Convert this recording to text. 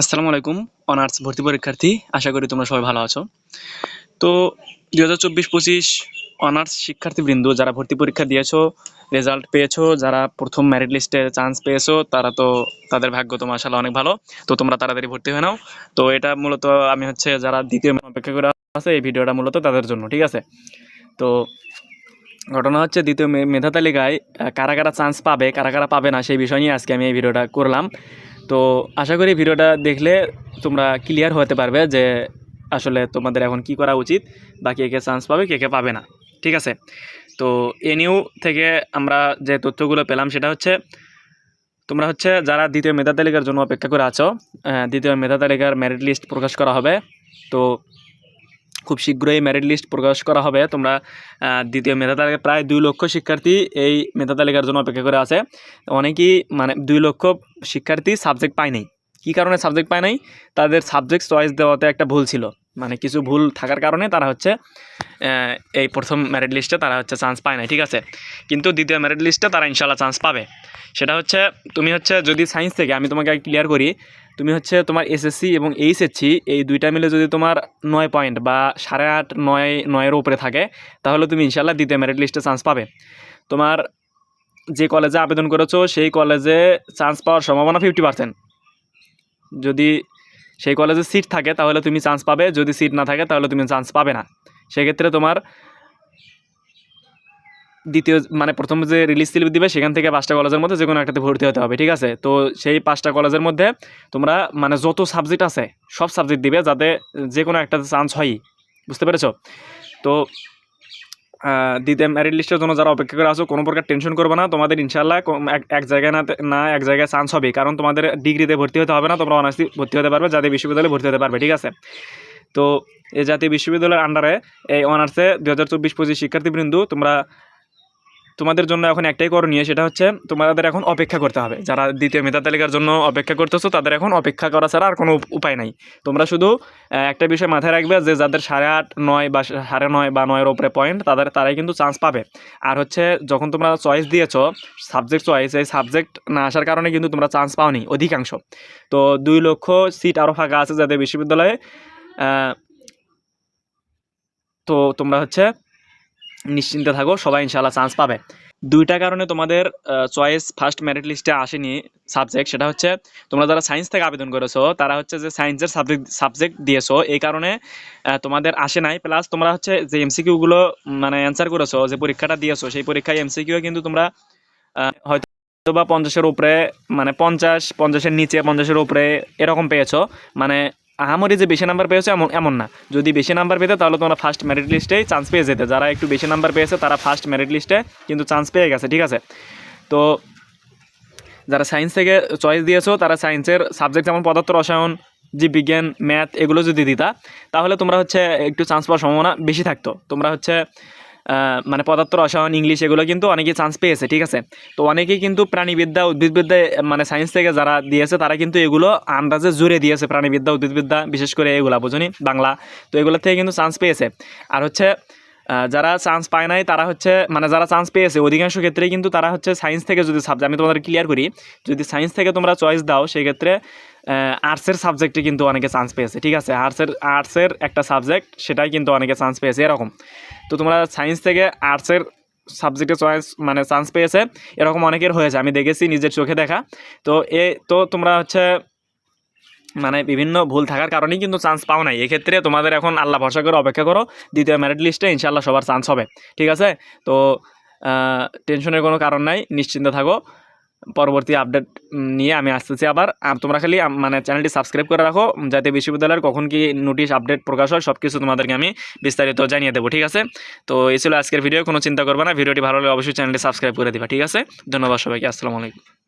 আসসালামু আলাইকুম, অনার্স ভর্তি পরীক্ষার্থী, আশা করি তোমরা সবাই ভালো আছো। তো দুই হাজার চব্বিশ পঁচিশ অনার্স শিক্ষার্থীবৃন্দ যারা ভর্তি পরীক্ষা দিয়েছ, রেজাল্ট পেয়েছ, যারা প্রথম মেরিট লিস্টে চান্স পেয়েছ, তারা তো তাদের ভাগ্য তো মাসাল্লাহ অনেক ভালো। তো তোমরা তাড়াতাড়ি ভর্তি হয়ে নাও। তো এটা মূলত আমি হচ্ছে যারা দ্বিতীয় অপেক্ষা করে আছে, এই ভিডিওটা মূলত তাদের জন্য, ঠিক আছে? তো ঘটনা হচ্ছে দ্বিতীয় মেধা তালিকায় কারা কারা চান্স পাবে, কারা কারা পাবে না, সেই বিষয় নিয়ে আজকে আমি এই ভিডিওটা করলাম। তো আশা করি ভিডিওটা দেখলে তোমরা ক্লিয়ার হতে পারবে যে আসলে তোমাদের এখন কি করা উচিত বা কে কে চান্স পাবে, কে কে পাবে না। ঠিক আছে? তো এনিউ থেকে আমরা যে তথ্যগুলো পেলাম সেটা হচ্ছে, তোমরা হচ্ছে যারা দ্বিতীয় মেধা তালিকার জন্য অপেক্ষা করে আছো দ্বিতীয় মেধা তালিকার মেরিট লিস্ট প্রকাশ করা হবে। তো খুব শীঘ্রই মেরিট লিস্ট প্রকাশ করা হবে। তোমরা দ্বিতীয় মেধা তালিকায় প্রায় দুই লক্ষ শিক্ষার্থী এই মেধা তালিকার জন্য অপেক্ষা করে আছে। অনেকেই মানে দুই লক্ষ শিক্ষার্থী সাবজেক্ট পায় নাই। কী কারণে সাবজেক্ট পায় নাই? তাদের সাবজেক্ট চয়েস দেওয়াতে একটা ভুল ছিল। মানে কিছু ভুল থাকার কারণে তারা হচ্ছে এই প্রথম মেরিট লিস্টে তারা হচ্ছে চান্স পায় নাই, ঠিক আছে? কিন্তু দ্বিতীয় মেরিট লিস্টে তারা ইনশাল্লাহ চান্স পাবে। সেটা হচ্ছে, তুমি হচ্ছে যদি সায়েন্স থেকে, আমি তোমাকে ক্লিয়ার করি তুমি হচ্ছে তোমার এসএসসি এবং এইচএসসি এই দুইটা মিলে যদি তোমার নয় পয়েন্ট বা সাড়ে আট, নয়, নয়ের উপরে থাকে, তাহলে তুমি ইনশাল্লাহ দ্বিতীয় মেরিট লিস্টে চান্স পাবে। তোমার যে কলেজে আবেদন করেছ, সেই কলেজে চান্স পাওয়ার সম্ভাবনা ফিফটি পার্সেন্ট যদি সেই কলেজে সিট থাকে, তাহলে তুমি চান্স পাবে। যদি সিট না থাকে, তাহলে তুমি চান্স পাবে না। সেক্ষেত্রে তোমার দ্বিতীয় মানে প্রথম যে রিলিজ স্লিপ দিবে, সেখান থেকে পাঁচটা কলেজের মধ্যে যে কোনো একটাতে ভর্তি হতে হবে, ঠিক আছে? তো সেই পাঁচটা কলেজের মধ্যে তোমরা মানে যত সাবজেক্ট আছে, সব সাবজেক্ট দিবে যাতে যে কোনো একটাতে চান্স হয়ই, বুঝতে পেরেছ? তো দ্বিতীয় মেরিট লিস্টের জন্য যারা অপেক্ষা করে আছো, কোনো প্রকার টেনশন করবে না। তোমাদের ইনশাল্লাহ এক- জায়গায় না না এক জায়গায় চান্স হবে কারণ তোমাদের ডিগ্রিতে ভর্তি হতে হবে না, তোমরা অনার্সে ভর্তি হতে পারবে, জাতীয় বিশ্ববিদ্যালয়ে ভর্তি হতে পারবে, ঠিক আছে? তো এই জাতীয় বিশ্ববিদ্যালয়ের আন্ডারে এই অনার্সে দু হাজার চব্বিশ পঁচিশ শিক্ষার্থীবৃন্দ, তোমরা তোমাদের জন্য এখন একটাই করণীয়, সেটা হচ্ছে তোমাদের এখন অপেক্ষা করতে হবে। যারা দ্বিতীয় মেধা তালিকার জন্য অপেক্ষা করতেছো, তাদের এখন অপেক্ষা করা ছাড়া আর কোনো উপায় নাই। তোমরা শুধু একটা বিষয় মাথায় রাখবে যে, যাদের সাড়ে আট, নয় বা সাড়ে নয় বা নয়ের ওপরে পয়েন্ট তাদের, তারাই কিন্তু চান্স পাবে। আর হচ্ছে, যখন তোমরা চয়েস দিয়েছ সাবজেক্ট চয়েস এই সাবজেক্ট না আসার কারণে কিন্তু তোমরা চান্স পাওনি, অধিকাংশ। তো দুই লক্ষ সিট আরও ফাঁকা আছে যাদের বিশ্ববিদ্যালয়ে তো তোমরা হচ্ছে নিশ্চিন্তে থাকো, সবাই ইনশাল্লাহ চান্স পাবে। দুইটা কারণে তোমাদের চয়েস ফার্স্ট মেরিট লিস্টে আসেনি সাবজেক্ট সেটা হচ্ছে তোমরা যারা সায়েন্স থেকে আবেদন করেছ, তারা হচ্ছে যে সায়েন্সের সাবজেক্ট সাবজেক্ট দিয়েছ, এই কারণে তোমাদের আসে নাই। প্লাস তোমরা হচ্ছে যে এমসিকিউগুলো মানে অ্যান্সার করেছ, যে পরীক্ষাটা দিয়েছ, সেই পরীক্ষায় এমসিকিউ কিন্তু তোমরা হয়তো বা পঞ্চাশের উপরে মানে পঞ্চাশ, পঞ্চাশের নিচে, পঞ্চাশের উপরে এরকম পেয়েছ। মানে আহামরি যে বেশি নাম্বার পেয়েছে এমন এমন না। যদি বেশি নাম্বার পেতে, তাহলে তোমরা ফার্স্ট মেরিট লিস্টেই চান্স পেয়ে যেতে। যারা একটু বেশি নাম্বার পেয়েছে, তারা ফার্স্ট মেরিট লিস্টে কিন্তু চান্স পেয়ে গেছে, ঠিক আছে? তো যারা সায়েন্স থেকে চয়েস দিয়েছ, তারা সায়েন্সের সাবজেক্ট যেমন পদার্থ, রসায়ন জীববিজ্ঞান ম্যাথ এগুলো যদি দিতা, তাহলে তোমরা হচ্ছে একটু চান্স পাওয়ার সম্ভাবনা বেশি থাকতো। তোমরা হচ্ছে মানে পদার্থ রসায়ন ইংলিশ, এগুলো কিন্তু অনেকেই চান্স পেয়েছে, ঠিক আছে? তো অনেকেই কিন্তু প্রাণীবিদ্যা, উদ্ভিদবিদ্যা মানে সায়েন্স থেকে যারা দিয়েছে, তারা কিন্তু এগুলো আন্দাজে জুড়ে দিয়েছে, প্রাণীবিদ্যা, উদ্ভিদবিদ্যা, বিশেষ করে এগুলা, বুঝুনি? বাংলা। তো এগুলো থেকে কিন্তু চান্স পেয়েছে। আর হচ্ছে যারা চান্স পায় নাই, তারা হচ্ছে মানে যারা চান্স পেয়েছে, অধিকাংশ ক্ষেত্রেই কিন্তু তারা হচ্ছে সায়েন্স থেকে যদি সাবজেক্ট আমি তোমাদের ক্লিয়ার করি, যদি সায়েন্স থেকে তোমরা চয়েস দাও, সেক্ষেত্রে আর্টসের সাবজেক্টে কিন্তু অনেকে চান্স পেয়েছে, ঠিক আছে? আর্টসের আর্টসের একটা সাবজেক্ট সেটাই কিন্তু অনেকে চান্স পেয়েছে, এরকম। তো তোমরা সায়েন্স থেকে আর্টসের সাবজেক্টে চয়েস মানে চান্স পেয়েছে, এরকম অনেকের হয়েছে, আমি দেখেছি, নিজের চোখে দেখা। তো এ, তো তোমরা হচ্ছে মানে বিভিন্ন ভুল থাকার কারণেই কিন্তু চান্স পাও নাই। এক্ষেত্রে তোমাদের এখন আল্লাহ ভরসা করে অপেক্ষা করো, দ্বিতীয় মেরিট লিস্টে ইনশাল্লাহ সবার চান্স হবে, ঠিক আছে? তো টেনশনের কোনো কারণ নাই, নিশ্চিন্তে থাকো। পরবর্তী আপডেট নিয়ে আমি আসতেছি আবার। তোমরা খালি মানে চ্যানেলটি সাবস্ক্রাইব করে রাখো যাতে বিশ্ববিদ্যালয়ের কখন কি নোটিশ আপডেট প্রকাশ হয় সব কিছু তোমাদেরকে আমি বিস্তারিত জানিয়ে দেবো, ঠিক আছে? তো এই ছিল আজকের ভিডিও কোনো চিন্তা করবে না। ভিডিওটি ভালো লাগে অবশ্যই চ্যানেলটি সাবস্ক্রাইব করে দিবা, ঠিক আছে? ধন্যবাদ সবাইকে, আসসালামু আলাইকুম।